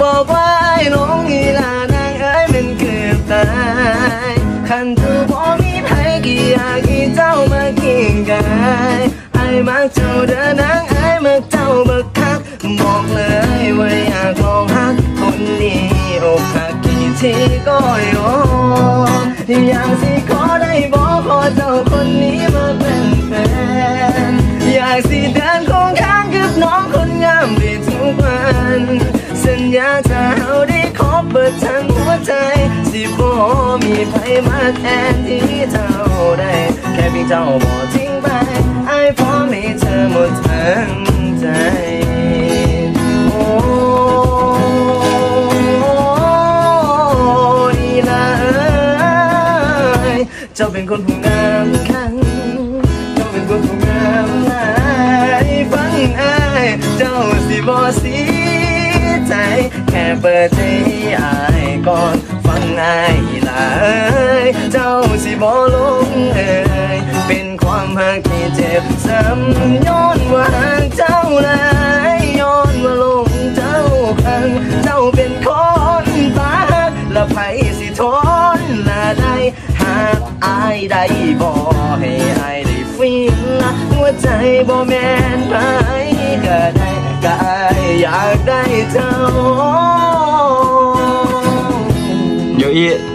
หลงอีลานางเอ้ยมันเกือบตายคันทูบ่มีไผกี่อยากอีเจ้ามาเคียงกายไอ้มักเจ้าเด้อนางเอ้ยมักเจ้าบักคักบอกเลยว่าอยากลองฮักคนนี้อกหักกี่ทีก็ย บเปิดทั้งหัวใจ สิบ่มีใครมาแทนที่เจ้าได้ แค่เพียงเจ้าบอกทิ้งไปไอ้พร้อมให้เธอหมดทั้งใจโอ้ยนะเอ้ยเจ้าเป็นคนผู้งามคังเจ้าเป็นคนผู้งามหลายฟังไอายเจ้าสิบ่เสีย ใจ แค่เปิดใจให้อายก่อนฟังอายลาเอ้ยเจ้าสิบ่ลงเอ้ยเป็นความหักที่เจ็บซ้ำย้อนว่าหักเจ้าหลายย้อนว่าลงเจ้าคังเจ้าเป็นคนตาและไผสิทนละได้หากอายได้บ่ให้อายได้ฟินละหัวใจบ่แม่นไผ อยากได้เจ้า โยอี